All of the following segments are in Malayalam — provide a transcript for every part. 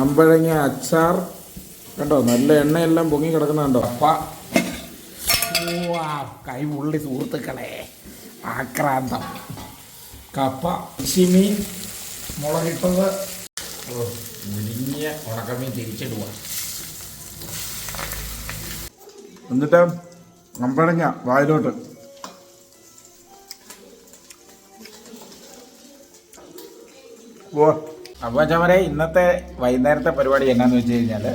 അമ്പഴങ്ങ അച്ചാർ. കണ്ടോ? നല്ല എണ്ണയെല്ലാം പൊങ്ങി കിടക്കുന്ന കണ്ടോ? കൈ പുള്ളി സുഹൃത്തുക്കളെ. ആക്രാന്തം. കപ്പ ഇശിമീൻ മുളകിട്ടത്. മുരിഞ്ഞ ഉണക്കമീൻ തിരിച്ചിടുക എന്നിട്ട് അമ്പഴങ്ങ വായിലോട്ട്. ഓ അപ്പോൾ ചമരെ ഇന്നത്തെ വൈകുന്നേരത്തെ പരിപാടി എന്നാന്ന് വെച്ച് കഴിഞ്ഞാൽ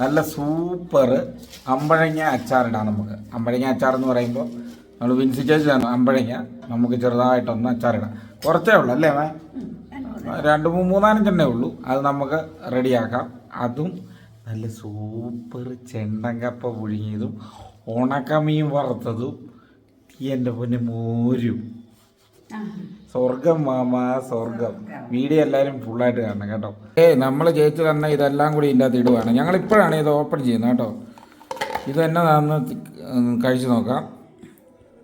നല്ല സൂപ്പർ അമ്പഴങ്ങ അച്ചാറിടാം നമുക്ക്. അമ്പഴങ്ങ അച്ചാർ എന്ന് പറയുമ്പോൾ നമ്മൾ വിൻസി ചേച്ചിയാണ് അമ്പഴങ്ങ നമുക്ക് ചെറുതായിട്ടൊന്ന് അച്ചാറിടാം. കുറച്ചേ ഉള്ളൂ അല്ലേ മേ? രണ്ട് മൂന്ന് മൂന്നാലഞ്ചെണ്ണേ ഉള്ളൂ. അത് നമുക്ക് റെഡിയാക്കാം. അതും നല്ല സൂപ്പർ ചെണ്ടങ്കപ്പ പുഴുങ്ങിയതും ഉണക്കമീൻ വറുത്തതും എന്റെ പൊന്നെ മോരും. സ്വർഗം മാമാ സ്വർഗം വീഡിയോ എല്ലാവരും ഫുള്ളായിട്ട് കാണണം കേട്ടോ ഏ നമ്മൾ ചേച്ചി തന്നെ ഇതെല്ലാം കൂടി ഇതിന്റെ അകത്ത് ഇടുവാണ് ഞങ്ങൾ ഇപ്പോഴാണ് ഇത് ഓപ്പൺ ചെയ്യുന്നത് കേട്ടോ ഇത് തന്നെ നന്ന് കഴിച്ചു നോക്കാം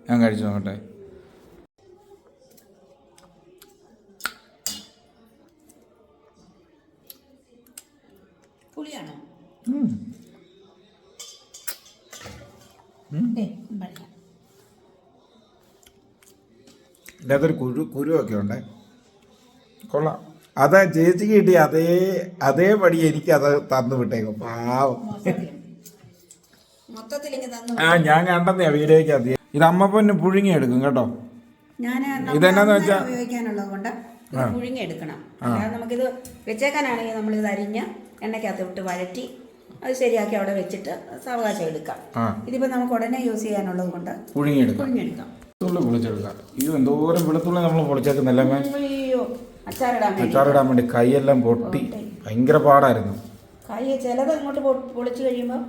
ഞാൻ കഴിച്ചു നോക്കട്ടെ പുളിയാണോ അകത്തൊരു കുരു കുരുവൊക്കെ ഉണ്ട്. കൊള്ളാം. അതാ ചേച്ചി കിട്ടി അതേ അതേപടി എനിക്ക് അത് തന്നു വിട്ടേക്കും. പാവം. ആ ഞാൻ കണ്ടെന്നേ വീഡിയോയ്ക്ക് അത്. ഇത് അമ്മ പൊന്ന് പുഴുങ്ങി എടുക്കും കേട്ടോ. ഇതെന്നാന്ന് വെച്ചാൽ ഇത് പുഴുങ്ങിയെടുക്കണം നമുക്കിത് വെച്ചേക്കാനാണെങ്കിൽ നമ്മളിത് അരിഞ്ഞ് എണ്ണയ്ക്കകത്ത് വിട്ട് വഴറ്റി അത് ശരിയാക്കി അവിടെ വെച്ചിട്ട് സാവകാശം എടുക്കാം. ഇതിപ്പോ ഇതിപ്പോൾ നമുക്ക് ഉടനെ യൂസ് ചെയ്യാനുള്ളത് കൊണ്ട് പുഴുങ്ങിയെടുക്കാം പുഴുങ്ങിയെടുക്കാം വെളുത്തുള്ളി പൊളിച്ചെടുക്കാം ഇത് എന്തോരം വെളുത്തുള്ളി നമ്മൾ പൊളിച്ചേക്കുന്ന എല്ലാമേ അച്ചാറിടാൻ വേണ്ടി. കൈയെല്ലാം പൊട്ടി. ഭയങ്കര പാടായിരുന്നു. കൈ ചിലത് അങ്ങോട്ട് പൊളിച്ച് കഴിയുമ്പോൾ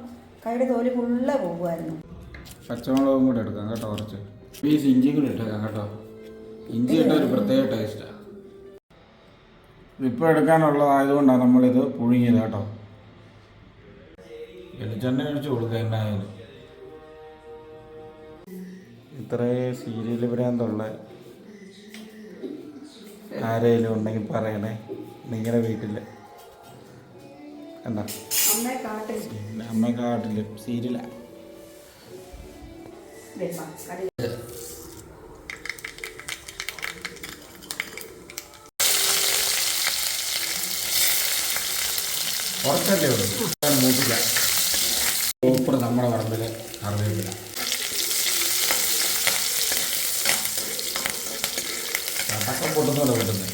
കൈയുടെ തോൽ ഫുള്ള് പോകുമായിരുന്നു. പച്ചമുളകും കൂടെ എടുക്കാം കേട്ടോ കുറച്ച്. പീസ് ഇഞ്ചിയും കൂടെ ഇട്ടേക്കാം കേട്ടോ. ഇഞ്ചി ഇട്ട ഒരു പ്രത്യേക ടേസ്റ്റാണ് ഇപ്പോൾ എടുക്കാനുള്ളതായതുകൊണ്ടാണ് നമ്മളിത് പുഴുങ്ങിയത് കേട്ടോ. വെളിച്ചെണ്ണ ഒഴിച്ച് കൊടുക്കുക എന്നായാലും. ഇത്രേ സീരിയൽ ഭ്രാന്തുള്ള ആരെങ്കിലും ഉണ്ടെങ്കിൽ പറയണേ. നിങ്ങളുടെ വീട്ടിൽ എന്താ? അമ്മ കാട്ടിൽ. സീരിയല കുറച്ചല്ലേ ഉള്ളൂ. സൂപ്പർ നമ്മുടെ പറമ്പിൽ പടക്കം പൊട്ടുന്നല്ലോ പൊട്ടുന്നത്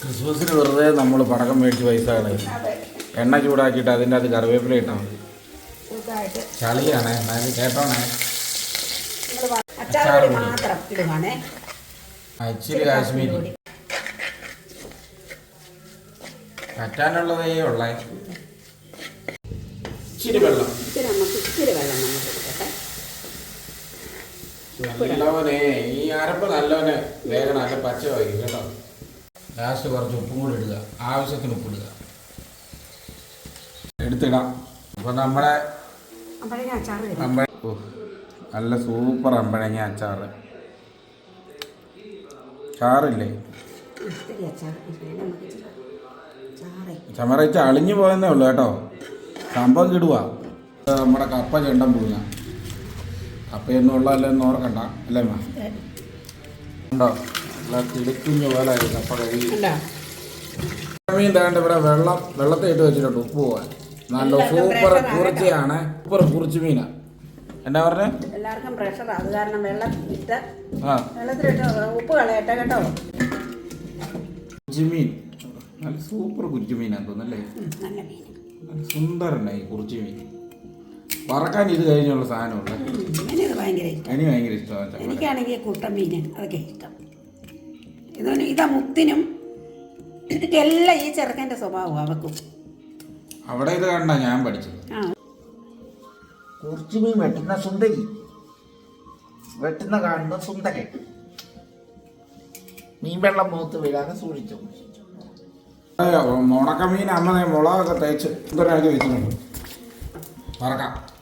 ക്രിസ്മസിന് വെറുതെ നമ്മൾ പടക്കം മേടിച്ച് പൈസ കളയും എണ്ണ ചൂടാക്കിയിട്ട് അതിന്റെ അത് കറിവേപ്പില ഇട്ടാൽ മതി. ചളിയാണ് അതായത് കേട്ടോണേ. ഇച്ചിരി കാശ്മീരി. പറ്റാനുള്ളതേ ഉള്ളേ. ഇച്ചിരി വെള്ളം. ഇച്ചിരി വെള്ളം നമുക്ക് നല്ലവനെ ഈ അരപ്പ് നല്ലവനെ വേഗം നല്ല പച്ച വയ്ക്കും കേട്ടോ. ലാസ്റ്റ് കുറച്ച് ഉപ്പും കൂടി ഇടുക. ആവശ്യത്തിന് ഉപ്പിടുക എടുത്തിടാം. അപ്പൊ നമ്മുടെ നല്ല സൂപ്പർ അമ്പഴങ്ങ അച്ചാറ്. ചാറില്ലേ? ചമറച്ച് അളിഞ്ഞു പോയെന്നേ ഉള്ളൂ കേട്ടോ. സംഭവം കിടുക നമ്മുടെ കപ്പ ചെണ്ടം പുഴുങ്ങ. കപ്പയൊന്നും ഉള്ളതല്ലെന്ന് ഓർക്കണ്ട അല്ലേ മാ? ഉണ്ടോ? കിളിക്കുഞ്ഞു പോലെ ആയി കപ്പ കഴുകി ഉണ്ടോ മീൻ താണ്ട് ഇവിടെ വെള്ളം വെള്ളത്തെ ഇട്ട് വെച്ചിട്ടുണ്ട് ഉപ്പ് പോവാൻ. നല്ല സൂപ്പർ കുറിച്ചയാണ്. സൂപ്പർ കുറിച്ച് മീനാ. എന്നാ പറഞ്ഞേ? എല്ലാവർക്കും പ്രഷർ അത് കാരണം വെള്ളം ഇട്ട് ആ. വെള്ളത്തിലിട്ട് ഉപ്പ് കളയട്ടെ കേട്ടോ. കുറിച്ചുമീൻ നല്ല സൂപ്പർ കുറിച്ചുമീനാന്ന് തോന്നുന്നല്ലേ നല്ല സുന്ദരനായി കുറിച്ചുമീൻ വറക്കാൻ ഇത് കഴിഞ്ഞുള്ള സാധനമുള്ള. എനിക്കത് ഭയങ്കര ഇഷ്ടം. എനിക്ക് ഭയങ്കര ഇഷ്ടമാണ് എനിക്കാണെങ്കിൽ കുട്ടൻ മീൻ അതൊക്കെ ഇഷ്ടം. ഇതാണ് ഇതാ മുത്തിനും എല്ലാം ഈ ചെറുക്കന്റെ സ്വഭാവം അവക്കും. അവിടെ ഇത് കണ്ട ഞാൻ പഠിച്ചത്. ആ. കുറച്ച് മീൻ വെട്ടുന്ന സുന്ദരി. വെട്ടുന്ന കാണുന്ന സുന്ദരൻ. മീൻ വെള്ളം മൂത്ത് വീഴാതെ സൂക്ഷിച്ചു. ഉണക്കമീൻ അമ്മ മുളകൊക്കെ തേച്ച് സുന്ദരാജ് വെച്ചിട്ടുണ്ട്. വറക്കാം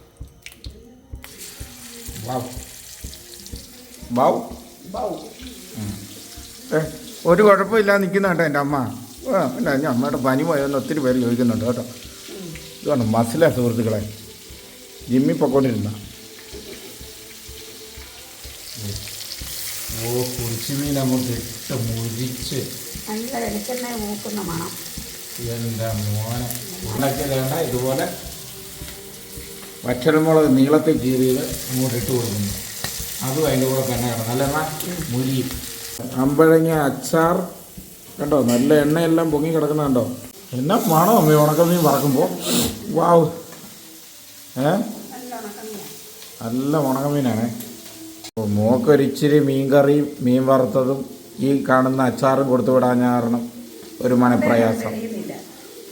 വാവ്. വാവ്? ബൗ ഏ, ഒരു കുഴപ്പമില്ല നിൽക്കുന്ന കേട്ടോ എന്റെ അമ്മ. ആ പിന്നെ ഞാൻ അമ്മയുടെ പനി പോയെന്ന് ഒത്തിരി പേര് ചോദിക്കുന്നുണ്ട് കേട്ടോ. ഇതാണ് മസില സുഹൃത്തുക്കളെ. ജിമ്മി പൊക്കോണ്ടിരുന്ന. ഓ കുറിച്ചുമീൻ അങ്ങോട്ട് ഇട്ട് മുരിച്ച്. എന്റെ മോനെ? ഉരുളക്കി വേണ്ട ഇതുപോലെ വറ്റൽമുളക് നീളത്തിൽ കീറിയത് അങ്ങോട്ട് ഇട്ട് കൊടുക്കുന്നു. അതും അതിന്റെ കൂടെ തന്നെ കിടന്നു. നല്ല മുരി. അമ്പഴങ്ങ അച്ചാർ. കണ്ടോ? നല്ല എണ്ണയെല്ലാം പൊങ്ങി കിടക്കുന്ന കണ്ടോ? എന്നാ മണോ? അമ്മ ഉണക്കമീൻ വറക്കുമ്പോൾ വാവ് ഏ? നല്ല ഉണക്കമീനാണ് മോക്കൊരിച്ചിരി മീൻ കറിയും മീൻ വറുത്തതും ഈ കാണുന്ന അച്ചാറും കൊടുത്തു വിടാൻ കാരണം ഒരു മനപ്രയാസം.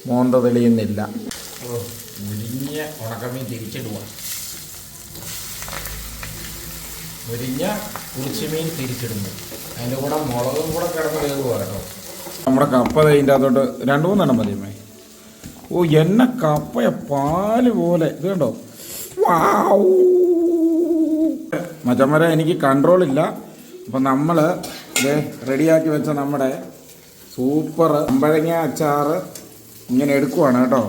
മോന്ത തെളിയുന്നില്ല. മുരിഞ്ഞ ഉണക്കമീൻ തിരിച്ചിടുക. മുരിഞ്ഞ കുറിച്ചുമീൻ തിരിച്ചിടുന്നു. അതിന്റെ കൂടെ മുളകും കൂടെ കിടന്ന് കയറുക കേട്ടോ. നമ്മുടെ കപ്പ ഇതിന്റെ അകത്തോട്ട് രണ്ട് മൂന്നെണ്ണം മതി അമ്മേ. ഓ എന്നെ കപ്പയ പാൽ പോലെ. ഇത് കണ്ടോ? വാവ്. മച്ചമ്മരെ എനിക്ക് കൺട്രോൾ ഇല്ല. അപ്പം നമ്മൾ റെഡിയാക്കി വെച്ച നമ്മുടെ സൂപ്പർ അമ്പഴങ്ങ അച്ചാറ് ഇങ്ങനെ എടുക്കുവാണ് കേട്ടോ.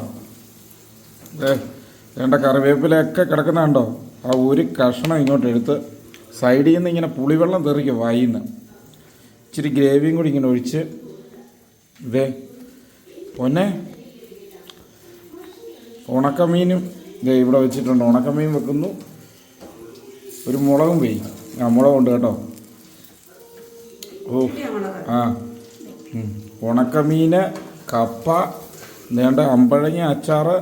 വേണ്ട കറിവേപ്പിലൊക്കെ കിടക്കുന്ന കണ്ടോ? ആ ഒരു കഷ്ണം ഇങ്ങോട്ട് എടുത്ത് സൈഡിൽ നിന്ന് ഇങ്ങനെ പുളിവെള്ളം തെറിക്കും വായിന്ന്. ഇച്ചിരി ഗ്രേവിയും കൂടി ഇങ്ങനെ ഒഴിച്ച്. ഇതേ പൊന്നെ ഉണക്കമീനും ഇതേ ഇവിടെ വെച്ചിട്ടുണ്ട്. ഉണക്കമീൻ വെക്കുന്നു. ഒരു മുളകും പോയി ആ മുളകുണ്ട് കേട്ടോ. ഓ ആ ഉണക്കമീൻ കപ്പ നേണ്ട അമ്പഴങ്ങ അച്ചാറ്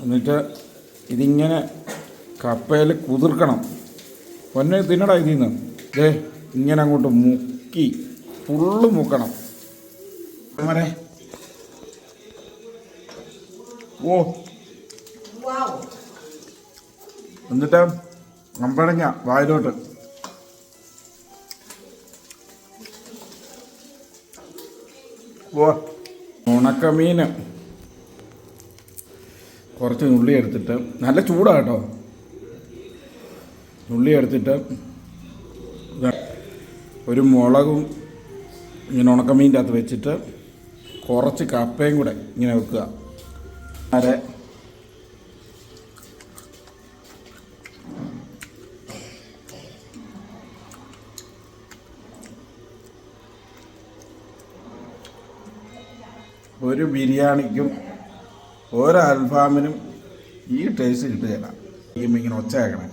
എന്നിട്ട് ഇതിങ്ങനെ കപ്പയിൽ കുതിർക്കണം. പൊന്നെ തിന്നടാ ഇതിൽ നിന്ന് ദേ ഇങ്ങനെ അങ്ങോട്ട് മുക്കി ഫുള്ള് മുക്കണം. അങ്ങനെ ഓ. എന്നിട്ട് അമ്പഴങ്ങ വായിലോട്ട്. ഓ. ഉണക്കമീന്. കുറച്ച് ഉള്ളി എടുത്തിട്ട് നല്ല ചൂടാ കേട്ടോ ഉള്ളി എടുത്തിട്ട് ഒരു മുളകും ഇങ്ങനെ ഉണക്കമീന്റെ അകത്ത് വെച്ചിട്ട് കുറച്ച് കപ്പയും കൂടെ ഇങ്ങനെ വെക്കുക. അരെ ഒരു ബിരിയാണിക്കും ഒരു അൽഫാമിനും ഈ ടേസ്റ്റ് കിട്ടുകയില്ല. ഈ ഇങ്ങനെ ഒച്ച കേൾക്കണേ